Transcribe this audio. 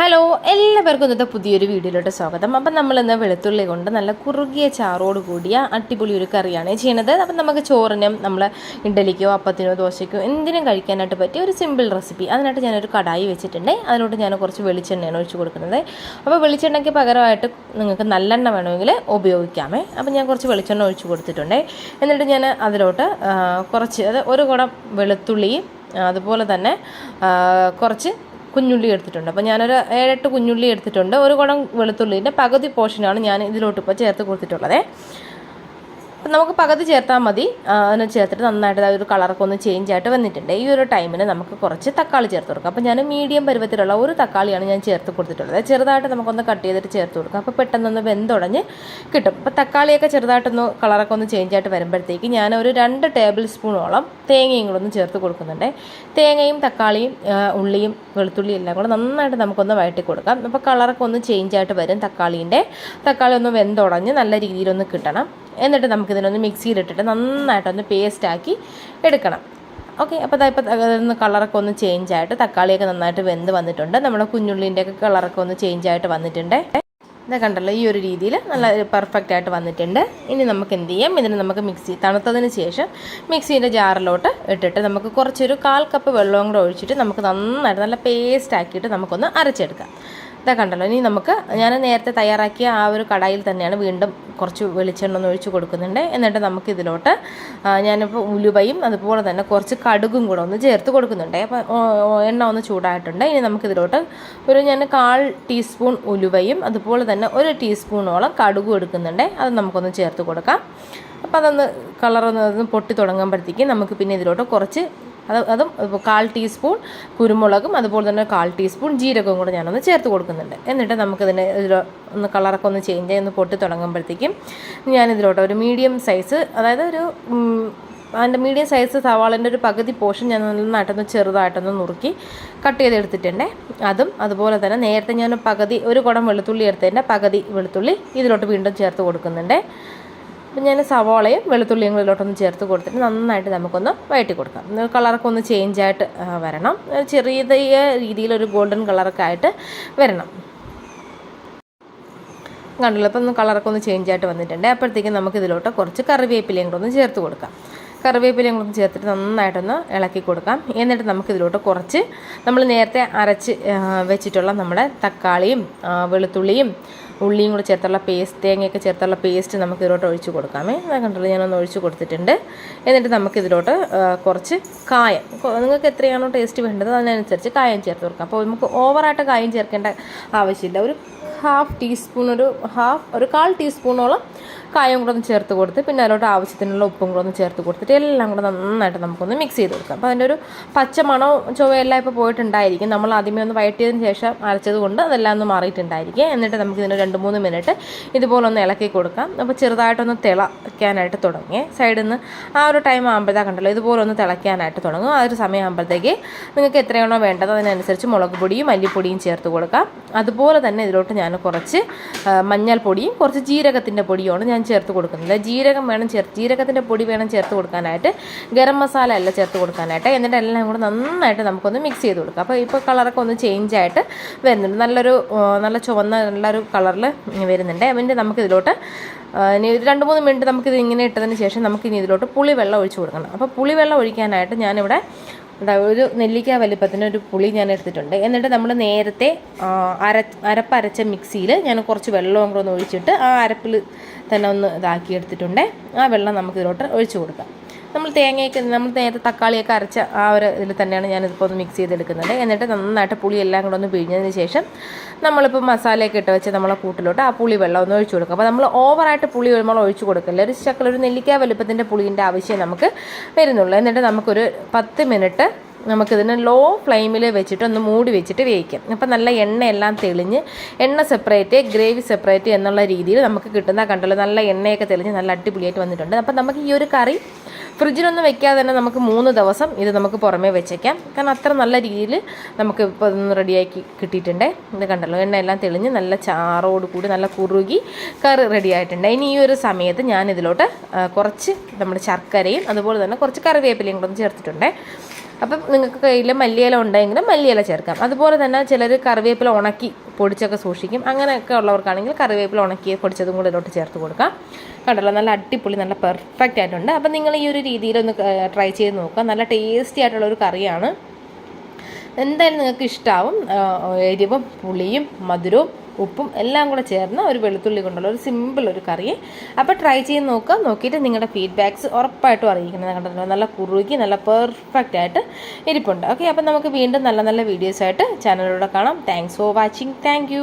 Hello എല്ലാവർക്കും ഇന്നത്തെ പുതിയൊരു വീഡിയോയിലോട്ട് സ്വാഗതം. അപ്പം നമ്മൾ ഇന്ന് വെളുത്തുള്ളി കൊണ്ട് നല്ല കുറുകിയ ചാറോട് കൂടിയ അടിപൊളി ഒരു കറിയാണ് ചെയ്യുന്നത് അപ്പം നമുക്ക് ചോറിനും നമ്മൾ ഇഡലിക്കോ അപ്പത്തിനോ ദോശയ്ക്കോ എന്തിനും കഴിക്കാനായിട്ട് പറ്റിയ ഒരു സിമ്പിൾ റെസിപ്പി അതിനായിട്ട് ഞാനൊരു കടായി വെച്ചിട്ടുണ്ട്. അതിലോട്ട് ഞാൻ കുറച്ച് വെളിച്ചെണ്ണയാണ് ഒഴിച്ചു കൊടുക്കുന്നത്. അപ്പോൾ വെളിച്ചെണ്ണയ്ക്ക് പകരമായിട്ട് നിങ്ങൾക്ക് നല്ലെണ്ണ വേണമെങ്കിൽ ഉപയോഗിക്കാമേ. അപ്പം ഞാൻ കുറച്ച് വെളിച്ചെണ്ണ ഒഴിച്ചു കൊടുത്തിട്ടുണ്ട്. എന്നിട്ട് ഞാൻ അതിലോട്ട് കുറച്ച് അത് ഒരു കുടം വെളുത്തുള്ളിയും അതുപോലെ തന്നെ കുറച്ച് കുഞ്ഞുള്ളി എടുത്തിട്ടുണ്ട്. അപ്പോൾ ഞാനൊരു ഏഴെട്ട് കുഞ്ഞുള്ളി എടുത്തിട്ടുണ്ട്. ഒരു കുടം വെളുത്തുള്ളിന്റെ പകുതി പോർഷനാണ് ഞാൻ ഇതിലോട്ട് ഇപ്പോൾ ചേർത്ത് കൊടുത്തിട്ടുള്ളത്. അപ്പം നമുക്ക് പകുതി ചേർത്താൽ മതി. അതിന് ചേർത്തിട്ട് നന്നായിട്ട് അതൊരു കളറൊക്കെ ഒന്ന് ചേഞ്ച് ആയിട്ട് വന്നിട്ടുണ്ട്. ഈ ഒരു ടൈമിന് നമുക്ക് കുറച്ച് തക്കാളി ചേർത്ത് കൊടുക്കാം. അപ്പോൾ ഞാൻ മീഡിയം പരുവത്തിലുള്ള ഒരു തക്കാളിയാണ് ഞാൻ ചേർത്ത് കൊടുത്തിട്ടുള്ളത്. ചെറുതായിട്ട് നമുക്കൊന്ന് കട്ട് ചെയ്തിട്ട് ചേർത്ത് കൊടുക്കാം. അപ്പോൾ പെട്ടെന്നൊന്ന് വെന്തുടഞ്ഞ് കിട്ടും. അപ്പോൾ തക്കാളിയൊക്കെ ചെറുതായിട്ടൊന്ന് കളറൊക്കെ ഒന്ന് ചേഞ്ച് ആയിട്ട് വരുമ്പോഴത്തേക്ക് ഞാൻ ഒരു രണ്ട് ടേബിൾ സ്പൂണോളം തേങ്ങയും കൂടെ ഒന്ന് ചേർത്ത് കൊടുക്കുന്നുണ്ട്. തേങ്ങയും തക്കാളിയും ഉള്ളിയും വെളുത്തുള്ളിയും എല്ലാം കൂടെ നന്നായിട്ട് നമുക്കൊന്ന് വഴറ്റി കൊടുക്കാം. അപ്പോൾ കളറൊക്കെ ഒന്ന് ചേഞ്ച് ആയിട്ട് വരും തക്കാളീന്റെ. തക്കാളി ഒന്ന് വെന്തുടഞ്ഞ് നല്ല രീതിയിലൊന്ന് കിട്ടണം. എന്നിട്ട് നമുക്കിതിനൊന്ന് മിക്സിയിലിട്ടിട്ട് നന്നായിട്ടൊന്ന് പേസ്റ്റാക്കി എടുക്കണം. ഓക്കെ അപ്പോൾ ഇപ്പോൾ അതൊന്ന് കളറൊക്കെ ഒന്ന് ചേഞ്ച് ആയിട്ട് തക്കാളിയൊക്കെ നന്നായിട്ട് വെന്ത് വന്നിട്ടുണ്ട്. നമ്മുടെ കുഞ്ഞുള്ളിന്റെയൊക്കെ കളറൊക്കെ ഒന്ന് ചേഞ്ച് ആയിട്ട് വന്നിട്ടുണ്ട്. ഇതാ കണ്ടല്ലോ ഈ ഒരു രീതിയിൽ നല്ല പെർഫെക്റ്റ് ആയിട്ട് വന്നിട്ടുണ്ട്. ഇനി നമുക്ക് എന്ത് ചെയ്യാം? ഇതിന് നമുക്ക് മിക്സി തണുത്തതിന് ശേഷം മിക്സീന്റെ ജാറിലോട്ട് ഇട്ടിട്ട് നമുക്ക് കുറച്ചൊരു കാൽ കപ്പ് വെള്ളവും കൂടെ ഒഴിച്ചിട്ട് നമുക്ക് നന്നായിട്ട് നല്ല പേസ്റ്റ് ആക്കിയിട്ട് നമുക്കൊന്ന് അരച്ചെടുക്കാം. ഇതാ കണ്ടല്ലോ. ഇനി നമുക്ക് ഞാൻ നേരത്തെ തയ്യാറാക്കിയ ആ ഒരു കടായിൽ തന്നെയാണ് വീണ്ടും കുറച്ച് വെളിച്ചെണ്ണ ഒഴിച്ച് കൊടുക്കുന്നുണ്ട്. എന്നിട്ട് നമുക്ക് ഇതിലോട്ട് ഞാനിപ്പോൾ ഉലുവയും അതുപോലെ തന്നെ കുറച്ച് കടുകും കൂടെ ഒന്ന് ചേർത്ത് കൊടുക്കുന്നുണ്ട്. അപ്പോൾ എണ്ണ ഒന്ന് ചൂടായിട്ടുണ്ട്. ഇനി നമുക്കിതിലോട്ട് ഒരു ഞാൻ കാൽ ടീസ്പൂൺ ഉലുവയും അതുപോലെ തന്നെ ഒരു ടീസ്പൂണോളം കടുകും എടുക്കുന്നുണ്ട്. അത് നമുക്കൊന്ന് ചേർത്ത് കൊടുക്കാം. അപ്പോൾ അതൊന്ന് കളറൊന്ന് പൊട്ടി തുടങ്ങുമ്പോഴത്തേക്ക് നമുക്ക് പിന്നെ ഇതിലോട്ട് കുറച്ച് അത് അതും കാൽ ടീസ്പൂൺ കുരുമുളകും അതുപോലെ തന്നെ കാൽ ടീസ്പൂൺ ജീരകവും കൂടെ ഞാനൊന്ന് ചേർത്ത് കൊടുക്കുന്നുണ്ട്. എന്നിട്ട് നമുക്കിതിനെ ഇതിൽ ഒന്ന് കളറൊക്കെ ഒന്ന് ചേഞ്ച് ചെയ്യുന്ന ഒന്ന് പൊട്ടി തുടങ്ങുമ്പോഴത്തേക്കും ഞാനിതിലോട്ട് ഒരു മീഡിയം സൈസ് അതായത് ഒരു അതിന്റെ മീഡിയം സൈസ് സവാളിന്റെ ഒരു പകുതി പോർഷൻ ഞാൻ നന്നായിട്ടൊന്ന് ചെറുതായിട്ടൊന്ന് നുറുക്കി കട്ട് ചെയ്തെടുത്തിട്ടുണ്ട്. അതും അതുപോലെ തന്നെ നേരത്തെ ഞാൻ പകുതി ഒരു കുടം വെളുത്തുള്ളി എടുത്തതിന്റെ പകുതി വെളുത്തുള്ളി ഇതിലോട്ട് വീണ്ടും ചേർത്ത് കൊടുക്കുന്നുണ്ട്. അപ്പം ഞാൻ സവോളയും വെളുത്തുള്ളിയും ഇതിലോട്ടൊന്ന് ചേർത്ത് കൊടുത്തിട്ട് നന്നായിട്ട് നമുക്കൊന്ന് വഴറ്റി കൊടുക്കാം. കളറൊക്കെ ഒന്ന് ചേഞ്ച് ആയിട്ട് ആ, വരണം. ഒരു ചെറിയ രീതിയിലൊരു ഗോൾഡൻ കളറൊക്കെ ആയിട്ട് വരണം. കണ്ടല്ലോ? ഇപ്പം കളറൊക്കെ ഒന്ന് ചേഞ്ച് ആയിട്ട് വന്നിട്ടുണ്ട്. അപ്പോഴത്തേക്കും നമുക്ക് ഇതിലോട്ട് കുറച്ച് കറിവേപ്പിലയും കൂടെ ഒന്ന് ചേർത്ത് കൊടുക്കാം. കറിവേപ്പിലയും കൂടെ ചേർത്തിട്ട് നന്നായിട്ടൊന്ന് ഇളക്കി കൊടുക്കാം. എന്നിട്ട് നമുക്ക് ഇതിലോട്ട് കുറച്ച് നമ്മൾ നേരത്തെ അരച്ച് വെച്ചിട്ടുള്ള നമ്മുടെ തക്കാളിയും വെളുത്തുള്ളിയും ഉള്ളിയും കൂടെ ചേർത്തുള്ള പേസ്റ്റ് തേങ്ങയൊക്കെ ചേർത്തുള്ള പേസ്റ്റ് നമുക്ക് ഇതിലോട്ട് ഒഴിച്ച് കൊടുക്കാമേ. അത് കണ്ടല്ലോ ഞാനൊന്ന് ഒഴിച്ച് കൊടുത്തിട്ടുണ്ട്. എന്നിട്ട് നമുക്ക് ഇതിലോട്ട് കുറച്ച് കായം. നിങ്ങൾക്ക് എത്രയാണോ ടേസ്റ്റ് വേണ്ടത് അതിനനുസരിച്ച് കായം ചേർത്ത് കൊടുക്കാം. അപ്പോൾ നമുക്ക് ഓവറായിട്ട് കായം ചേർക്കേണ്ട ആവശ്യമില്ല. ഒരു ഹാഫ് ടീസ്പൂൺ ഒരു ഹാഫ് ഒരു കാൽ ടീസ്പൂണോളം കായം കൂടെ ഒന്ന് ചേർത്ത് കൊടുത്ത് പിന്നെ അതിലോട്ട് ആവശ്യത്തിനുള്ള ഉപ്പും കൂടെ ഒന്ന് ചേർത്ത് കൊടുത്തിട്ട് എല്ലാം കൂടെ നന്നായിട്ട് നമുക്കൊന്ന് മിക്സ് ചെയ്ത് കൊടുക്കാം. അപ്പോൾ അതിന്റെ ഒരു പച്ച മണോ ചുവയെല്ലാം ഇപ്പോൾ പോയിട്ടുണ്ടായിരിക്കും. നമ്മൾ ആദ്യമേ ഒന്ന് വഴറ്റിയതിന് ശേഷം അരച്ചത് കൊണ്ട് അതെല്ലാം ഒന്ന് മാറിയിട്ടുണ്ടായിരിക്കും. എന്നിട്ട് നമുക്ക് ഇതിന് രണ്ട് മൂന്ന് മിനിറ്റ് ഇതുപോലെ ഒന്ന് ഇളക്കി കൊടുക്കാം. അപ്പോൾ ചെറുതായിട്ടൊന്ന് തിളയ്ക്കാനായിട്ട് തുടങ്ങി. സൈഡിൽ നിന്ന് ആ ഒരു ടൈം ആകുമ്പോഴത്തേക്ക് കണ്ടല്ലോ ഇതുപോലെ ഒന്ന് തിളയ്ക്കാനായിട്ട് തുടങ്ങും. ആ ഒരു സമയം ആകുമ്പോഴത്തേക്ക് നിങ്ങൾക്ക് എത്രയാണോ വേണ്ടത് അതിനനുസരിച്ച് മുളക് പൊടിയും മല്ലിപ്പൊടിയും ചേർത്ത് കൊടുക്കാം. അതുപോലെ തന്നെ ഇതിലോട്ട് ഞാൻ കുറച്ച് മഞ്ഞൾപ്പൊടിയും കുറച്ച് ജീരകത്തിന്റെ പൊടിയുമാണ് ഞാൻ ചേർത്ത് കൊടുക്കുന്നത്. ജീരകം വേണം ചേർത്ത് ജീരകത്തിന്റെ പൊടി വേണം ചേർത്ത് കൊടുക്കാനായിട്ട് ഗരം മസാല അല്ല ചേർത്ത് കൊടുക്കാനായിട്ട്. എന്നിട്ട് എല്ലാം കൂടെ നന്നായിട്ട് നമുക്കൊന്ന് മിക്സ് ചെയ്ത് കൊടുക്കാം. അപ്പോൾ ഇപ്പോൾ കളറൊക്കെ ഒന്ന് ചേഞ്ച് ആയിട്ട് വരുന്നുണ്ട്. നല്ലൊരു നല്ല ചുവന്ന നല്ലൊരു കളറിൽ വരുന്നുണ്ട്. അതിന്റെ നമുക്ക് ഇതിലോട്ട് ഇനി രണ്ട് മൂന്ന് മിനിറ്റ് നമുക്കിത് ഇങ്ങനെ ഇട്ടതിന് ശേഷം നമുക്കിനി ഇതിലോട്ട് പുളി വെള്ളം ഒഴിച്ച് കൊടുക്കണം. അപ്പോൾ പുളി വെള്ളം ഒഴിക്കാനായിട്ട് ഞാനിവിടെ ഒരു നെല്ലിക്ക വലിപ്പത്തിന് ഒരു പുളി ഞാൻ എടുത്തിട്ടുണ്ട്. എന്നിട്ട് നമ്മൾ നേരത്തെ അര അരപ്പരച്ച മിക്സിയിൽ ഞാൻ കുറച്ച് വെള്ളവും കൂടെ ഒന്ന് ഒഴിച്ചിട്ട് ആ അരപ്പിൽ തന്നെ ഒന്ന് ഇതാക്കി എടുത്തിട്ടുണ്ട് ആ വെള്ളം നമുക്ക് ഇതിലോട്ട് ഒഴിച്ച് കൊടുക്കാം. നമ്മൾ തേങ്ങയൊക്കെ നമ്മൾ നേരത്തെ തക്കാളിയൊക്കെ അരച്ച ആ ഒരു ഇതിൽ തന്നെയാണ് ഞാനിതിപ്പോൾ ഒന്ന് മിക്സ് ചെയ്തെടുക്കുന്നത്. എന്നിട്ട് നന്നായിട്ട് പുളി എല്ലാം കൂടെ ഒന്ന് പിഴിഞ്ഞതിന് ശേഷം നമ്മളിപ്പോൾ മസാലയൊക്കെ ഇട്ട് വെച്ച് നമ്മളെ കൂട്ടിലോട്ട് ആ പുളി വെള്ളം ഒന്ന് ഒഴിച്ചു കൊടുക്കും. അപ്പോൾ നമ്മൾ ഓവറായിട്ട് പുളി നമ്മൾ ഒഴിച്ചു കൊടുക്കില്ല. ഒരു ശക്കല ഒരു നെല്ലിക്ക വലുപ്പത്തിന്റെ പുളിന്റെ ആവശ്യം നമുക്ക് വരുന്നുള്ളൂ. എന്നിട്ട് നമുക്കൊരു പത്ത് മിനിറ്റ് നമുക്കിതിനെ ലോ ഫ്ലെയിമിൽ വെച്ചിട്ട് ഒന്ന് മൂടി വെച്ചിട്ട് വേവിക്കാം. അപ്പം നല്ല എണ്ണയെല്ലാം തെളിഞ്ഞ് എണ്ണ സെപ്പറേറ്റ് ഗ്രേവി സെപ്പറേറ്റ് എന്നുള്ള രീതിയിൽ നമുക്ക് കിട്ടുന്ന കണ്ടല്ലോ നല്ല എണ്ണയൊക്കെ തെളിഞ്ഞ് നല്ല അടിപൊളിയായിട്ട് വന്നിട്ടുണ്ട്. അപ്പം നമുക്ക് ഈ ഒരു കറി ഫ്രിഡ്ജിലൊന്നും വെക്കാതെ തന്നെ നമുക്ക് മൂന്ന് ദിവസം ഇത് നമുക്ക് പുറമേ വെച്ചേക്കാം. കാരണം അത്ര നല്ല രീതിയിൽ നമുക്ക് ഇപ്പോൾ ഇതൊന്ന് റെഡിയാക്കി കിട്ടിയിട്ടുണ്ട്. ഇത് കണ്ടല്ലോ എണ്ണയെല്ലാം തെളിഞ്ഞ് നല്ല ചാറോട് കൂടി നല്ല കുറുകി കറി റെഡിയായിട്ടുണ്ട് ഇനി ഈ ഒരു സമയത്ത് ഞാൻ ഇതിലോട്ട് കുറച്ച് നമ്മുടെ ശർക്കരയും അതുപോലെ തന്നെ കുറച്ച് കറിവേപ്പിലയും കൂടെ ചേർത്തിട്ടുണ്ട്. അപ്പം നിങ്ങൾക്ക് കയ്യിൽ മല്ലിയില ഉണ്ടെങ്കിൽ മല്ലിയില ചേർക്കാം. അതുപോലെ തന്നെ ചിലർ കറിവേപ്പില ഉണക്കി പൊടിച്ചൊക്കെ സൂക്ഷിക്കും. അങ്ങനെയൊക്കെ ഉള്ളവർക്കാണെങ്കിൽ കറിവേപ്പില ഉണക്കി പൊടിച്ചതും കൂടെ ഇതിലോട്ട് ചേർത്ത് കൊടുക്കാം. കണ്ടല്ലോ നല്ല അടിപൊളി നല്ല പെർഫെക്റ്റ് ആയിട്ടുണ്ട്. അപ്പം നിങ്ങൾ ഈ ഒരു രീതിയിലൊന്ന് ട്രൈ ചെയ്ത് നോക്കുക. നല്ല ടേസ്റ്റി ആയിട്ടുള്ള ഒരു കറിയാണ്. എന്തായാലും നിങ്ങൾക്ക് ഇഷ്ടമാവും എരിവും പുളിയും മധുരവും ഉപ്പും എല്ലാം കൂടെ ചേർന്ന് ഒരു വെളുത്തുള്ളി കൊണ്ടുള്ള ഒരു സിമ്പിൾ ഒരു കറി അപ്പോൾ ട്രൈ ചെയ്ത് നോക്കുക. നോക്കിയിട്ട് നിങ്ങളുടെ ഫീഡ്ബാക്ക്സ് ഉറപ്പായിട്ടും അറിയിക്കുന്നത് കണ്ടല്ലോ നല്ല കുറുകി നല്ല പെർഫെക്റ്റ് ആയിട്ട് ഇരിപ്പുണ്ട്. ഓക്കെ അപ്പോൾ നമുക്ക് വീണ്ടും നല്ല നല്ല വീഡിയോസായിട്ട് ചാനലിലൂടെ കാണാം. Thanks for watching thank